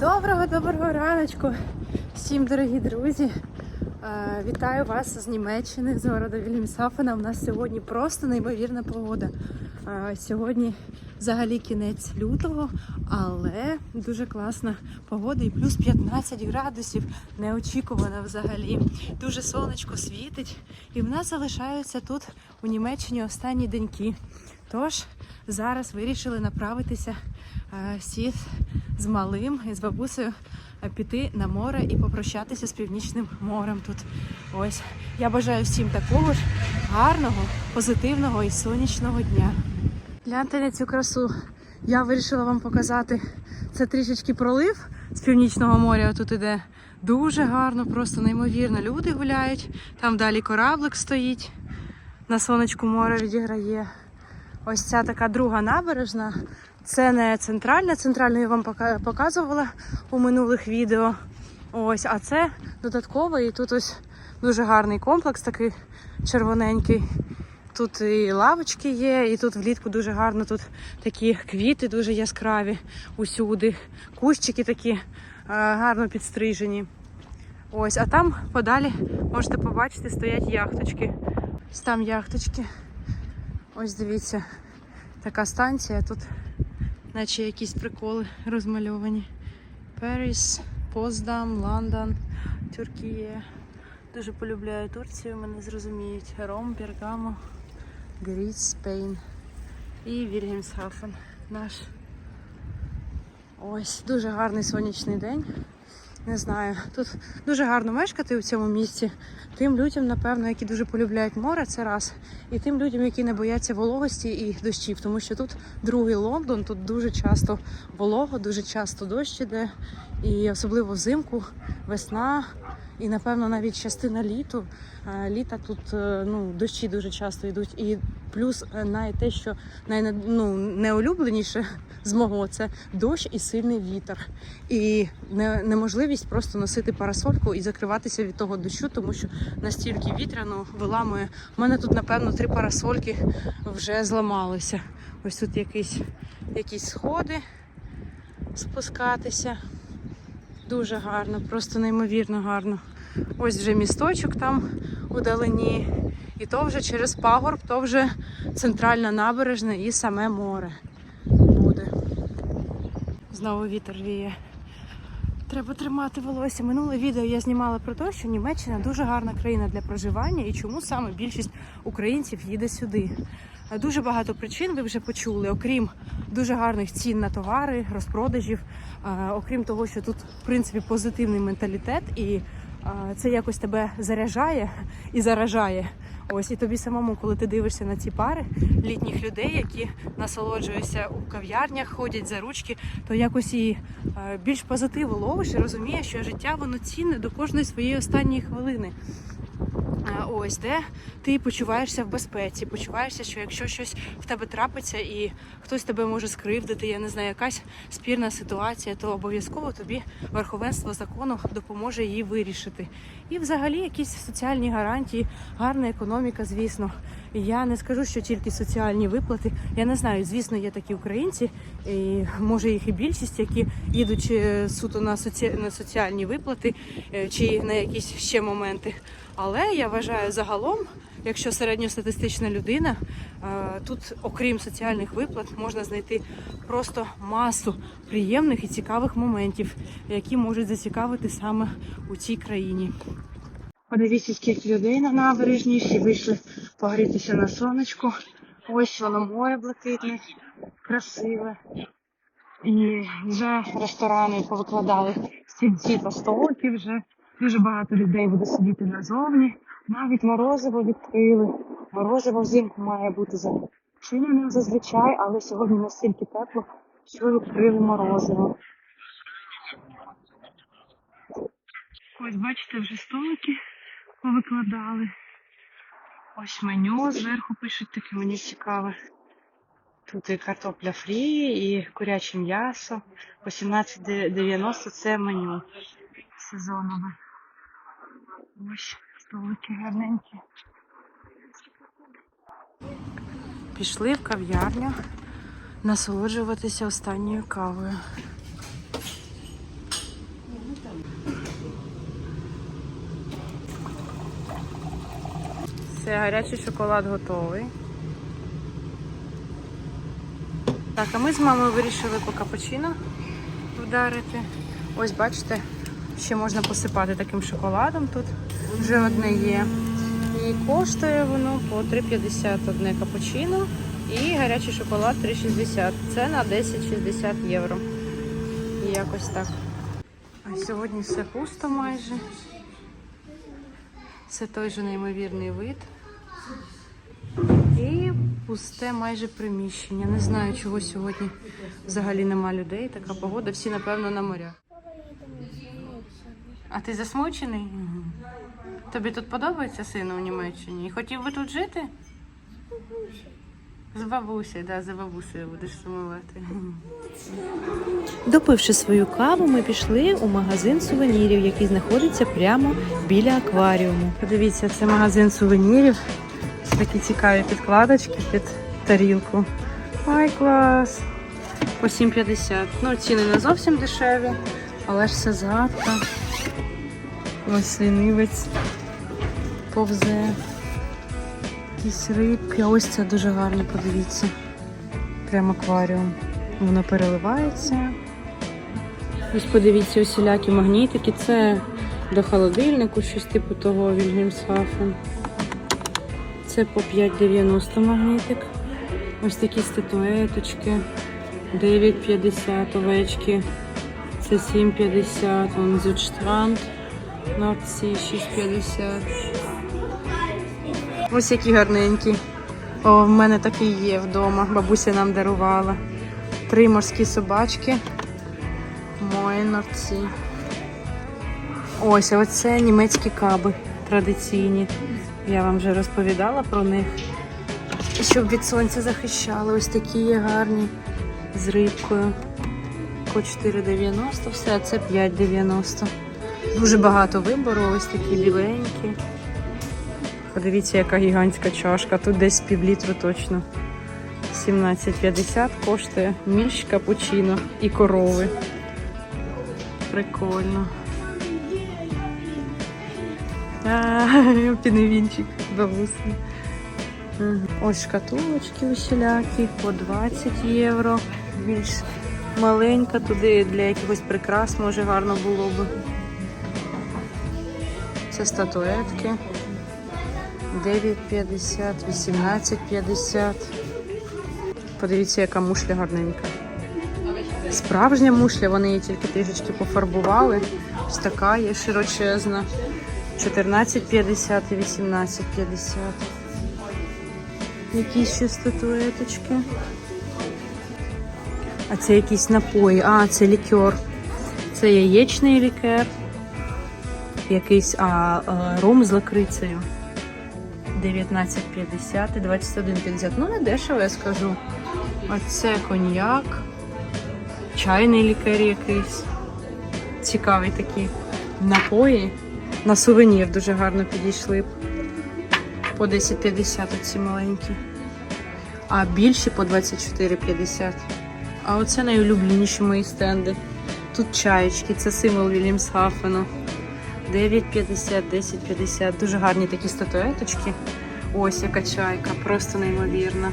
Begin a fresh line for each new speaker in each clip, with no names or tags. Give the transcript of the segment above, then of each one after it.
Доброго доброго раночку всім дорогі друзі. Е, Вітаю вас з Німеччини, з города Вільямсафена. У нас сьогодні просто неймовірна погода. Е, Сьогодні взагалі кінець лютого, але дуже класна погода і плюс 15 градусів. Неочікувано взагалі. Дуже сонечко світить, і в нас залишаються тут у Німеччині останні деньки. Тож зараз вирішили направитися е, всі з малим і з бабусею е, піти на море і попрощатися з північним морем тут. Ось я бажаю всім такого ж гарного, позитивного і сонячного дня. Гляньте на цю красу. Я вирішила вам показати. Це трішечки пролив з північного моря. Тут іде дуже гарно, просто неймовірно. Люди гуляють. Там далі кораблик стоїть. На сонечку море відіграє. Ось ця така друга набережна. Це не центральна. Центральну я вам показувала у минулих відео. Ось, а це додатково. І тут ось дуже гарний комплекс, такий червоненький. Тут і лавочки є, і тут влітку дуже гарно. Тут такі квіти дуже яскраві усюди. Кущики такі е, гарно підстрижені. Ось, а там подалі можете побачити, стоять яхточки. Ось там яхточки. Ось дивіться, така станція тут, наче якісь приколи розмальовані. Паріс, Поздам, Лондон, Туркія. Дуже полюбляю Турцію, мене зрозуміють. Ром, Бергамо, Гріс, Спейн і Вільгельмсхафен наш. Ось дуже гарний сонячний день. Не знаю, тут дуже гарно мешкати у цьому місці. Тим людям, напевно, які дуже полюбляють море, це раз. І тим людям, які не бояться вологості і дощів, тому що тут другий Лондон, тут дуже часто волого, дуже часто дощ іде. І особливо взимку, весна, і напевно навіть частина літу. Літа тут е, ну, дощі дуже часто йдуть. І плюс е, навіть те, що най, ну, неулюбленіше з мого це дощ і сильний вітер. І не, неможливість просто носити парасольку і закриватися від того дощу, тому що настільки вітряно виламує. У мене тут, напевно, три парасольки вже зламалися. Ось тут якісь, якісь сходи спускатися. Дуже гарно, просто неймовірно гарно. Ось вже місточок там удалені. І то вже через пагорб, то вже центральна набережна і саме море буде. Знову вітер віє. Треба тримати волосся. Минуле відео я знімала про те, що Німеччина дуже гарна країна для проживання і чому саме більшість українців їде сюди. Дуже багато причин ви вже почули, окрім дуже гарних цін на товари, розпродажів, окрім того, що тут в принципі позитивний менталітет, і це якось тебе заряджає і заражає. Ось і тобі самому, коли ти дивишся на ці пари літніх людей, які насолоджуються у кав'ярнях, ходять за ручки, то якось і більш позитиву ловиш і розумієш, що життя воно цінне до кожної своєї останньої хвилини. Ось де ти почуваєшся в безпеці, почуваєшся, що якщо щось в тебе трапиться і хтось тебе може скривдити, я не знаю, якась спірна ситуація, то обов'язково тобі верховенство закону допоможе її вирішити. І взагалі якісь соціальні гарантії, гарна економіка, звісно. Я не скажу, що тільки соціальні виплати. Я не знаю, звісно, є такі українці, і може їх і більшість, які їдуть е, суто на соціальні виплати е, чи на якісь ще моменти. Але я вважаю загалом, якщо середньостатистична людина, е, тут, окрім соціальних виплат, можна знайти просто масу приємних і цікавих моментів, які можуть зацікавити саме у цій країні. Подивіться, скільки людей на набережній, всі вийшли погрітися на сонечку. Ось воно море блакитне, красиве. І вже ресторани повикладали стільці та столики вже. Дуже багато людей буде сидіти назовні. Навіть морозиво відкрили. Морозиво взимку має бути зачиненим зазвичай, але сьогодні настільки тепло, що відкрили морозиво. Ось бачите, вже столики повикладали. Ось меню зверху пишуть таке, мені цікаве. Тут і картопля фрі, і куряче м'ясо. 18,90 це меню сезонове. Ось, столики гарненькі. Пішли в кав'ярню насолоджуватися останньою кавою. Все, гарячий шоколад готовий. Так, а ми з мамою вирішили по капучино вдарити. Ось бачите ще можна посипати таким шоколадом тут. Вже одне є. І коштує воно по 3,50 одне капучино і гарячий шоколад 3,60. Це на 10-60 євро. І якось так. А сьогодні все пусто майже. Це той же неймовірний вид. І пусте майже приміщення. Не знаю, чого сьогодні взагалі нема людей. Така погода, всі, напевно, на морях. А ти засмучений? Тобі тут подобається сину у Німеччині? І хотів би тут жити? З бабусею, да, за бабусею будеш сумувати.
Допивши свою каву, ми пішли у магазин сувенірів, який знаходиться прямо біля акваріуму.
Подивіться, це магазин сувенірів. Такі цікаві підкладочки під тарілку. Ай, клас! По 7,50. Ну, ціни не зовсім дешеві, але ж все згадка. Ось лінивець повзе. Якісь рибки. Ось це дуже гарно, подивіться. Прям акваріум. Воно переливається. Ось подивіться, усілякі магнітики. Це до холодильнику, щось типу того Вільгельмсхафен. Це по 5,90 магнітик. Ось такі статуеточки. 9,50 овечки. Це 7,50. Вон Зюдштранд. Нордсі 6,50. Ось які гарненькі. О, в мене такий є вдома. Бабуся нам дарувала. Три морські собачки. Мої норці. Ось, а оце німецькі каби традиційні. Я вам вже розповідала про них. Щоб від сонця захищали. Ось такі є гарні з рибкою. По 4,90 все, це 5,90. Дуже багато вибору, ось такі біленькі. Подивіться, яка гігантська чашка. Тут десь півлітру точно. 17,50 коштує мільш капучино і корови. Прикольно. Піневінчик бабусний. Ось шкатулочки усілякі по 20 євро. Більш маленька, туди для якихось прикрас може гарно було би. Це статуетки. 9,50, 18,50. Подивіться, яка мушля гарненька. Справжня мушля, вони її тільки трішечки пофарбували. Ось така є широчезна. 14,50 і 18,50. Якісь ще статуеточки. А це якісь напої. А, це лікер. Це яєчний лікер. Якийсь а, а, ром з лакрицею. 19,50 і 21,50. Ну, не дешево, я скажу. А це коньяк. Чайний лікер якийсь. Цікавий такі напої. На сувенір дуже гарно підійшли. По 10,50 оці маленькі. А більші по 24,50. А оце найулюбленіші мої стенди. Тут чаєчки, це символ Вільямсхафену. 9,50, 10,50. Дуже гарні такі статуеточки. Ось яка чайка, просто неймовірна.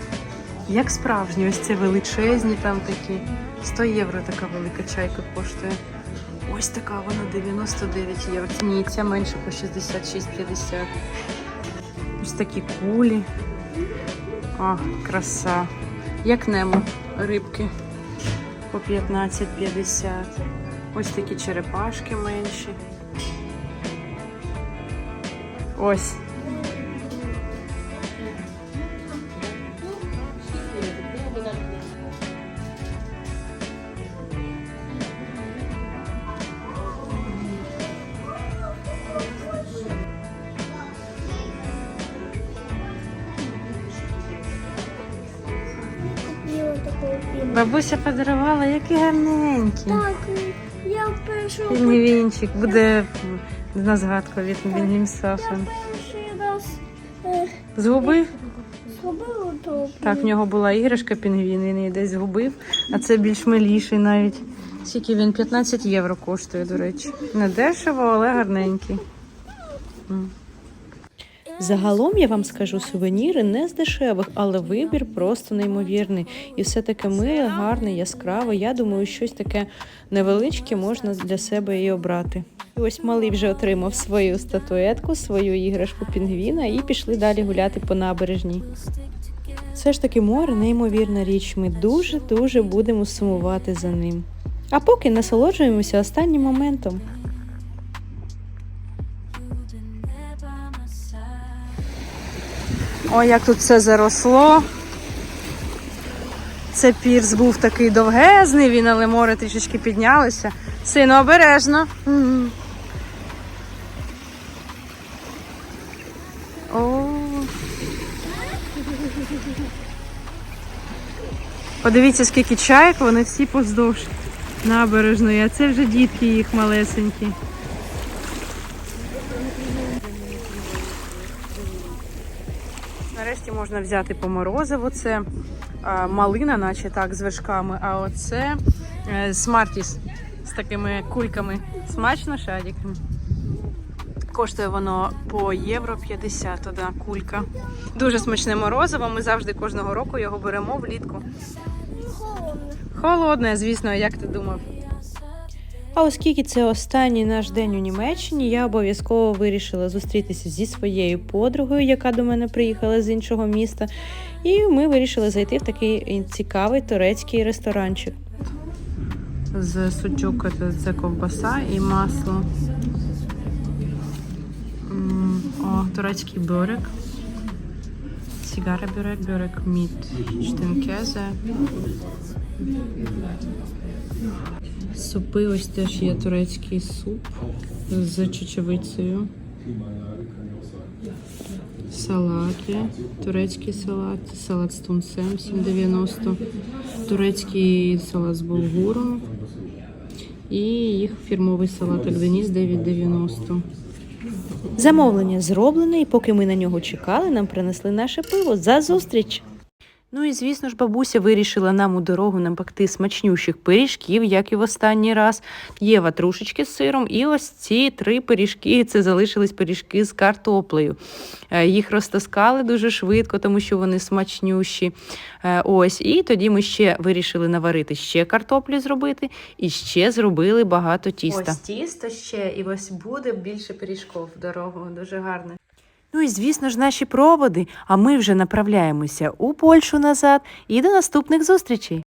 Як справжні, ось це величезні там такі. 100 євро така велика чайка коштує. Ось така вона 99 євро. Ні, ця менше по 66,50. Ось такі кулі. А, краса. Як немо рибки по 15,50. Ось такі черепашки менші. Ось. Бабуся подарувала, які гарненькі.
Так, я перший,
вінчик буде на згадку від
раз е,
Згубив?
то.
Так, в нього була іграшка пінгвін, він її десь згубив, а це більш миліший навіть. Скільки він 15 євро коштує, до речі. Не дешево, але гарненький.
Загалом я вам скажу, сувеніри не з дешевих, але вибір просто неймовірний. І все таке миле, гарне, яскраве. Я думаю, щось таке невеличке можна для себе і обрати. І ось малий вже отримав свою статуетку, свою іграшку пінгвіна і пішли далі гуляти по набережній. Все ж таки море неймовірна річ. Ми дуже дуже будемо сумувати за ним. А поки насолоджуємося останнім моментом.
Ой, як тут все заросло. Це пірс був такий довгезний, він, але море трішечки піднялося. Сину, обережно. О. Подивіться, скільки чайок, вони всі поздовж набережної, а це вже дітки їх малесенькі. Нарешті можна взяти по морозиву. Це малина, наче так, з вершками. А оце е, смартіс з такими кульками. Смачно шадіками. Коштує воно по євро 50 одна кулька. Дуже смачне морозиво. Ми завжди кожного року його беремо влітку. Холодне, звісно, як ти думав?
А оскільки це останній наш день у Німеччині, я обов'язково вирішила зустрітися зі своєю подругою, яка до мене приїхала з іншого міста. І ми вирішили зайти в такий цікавий турецький ресторанчик.
З сучок це, це ковбаса і масло. О, турецький бörek. Сігара бörek, börek mit штинкезе. Супи ось теж є турецький суп з чечевицею. Салати, турецький салат, салат з тунцем 7,90, турецький салат з булгуром і їх фірмовий салат Агденіс 9,90.
Замовлення зроблене, і поки ми на нього чекали, нам принесли наше пиво за зустріч. Ну і звісно ж, бабуся вирішила нам у дорогу напекти смачнющих пиріжків, як і в останній раз. Є ватрушечки з сиром, і ось ці три пиріжки. Це залишились пиріжки з картоплею. Е, Їх розтаскали дуже швидко, тому що вони смачнющі. Е, Ось, і тоді ми ще вирішили наварити ще картоплю зробити, і ще зробили багато тіста.
Ось тісто ще, і ось буде більше пиріжків в дорогу. Дуже гарне.
Ну і звісно ж, наші проводи. А ми вже направляємося у Польщу назад і до наступних зустрічей.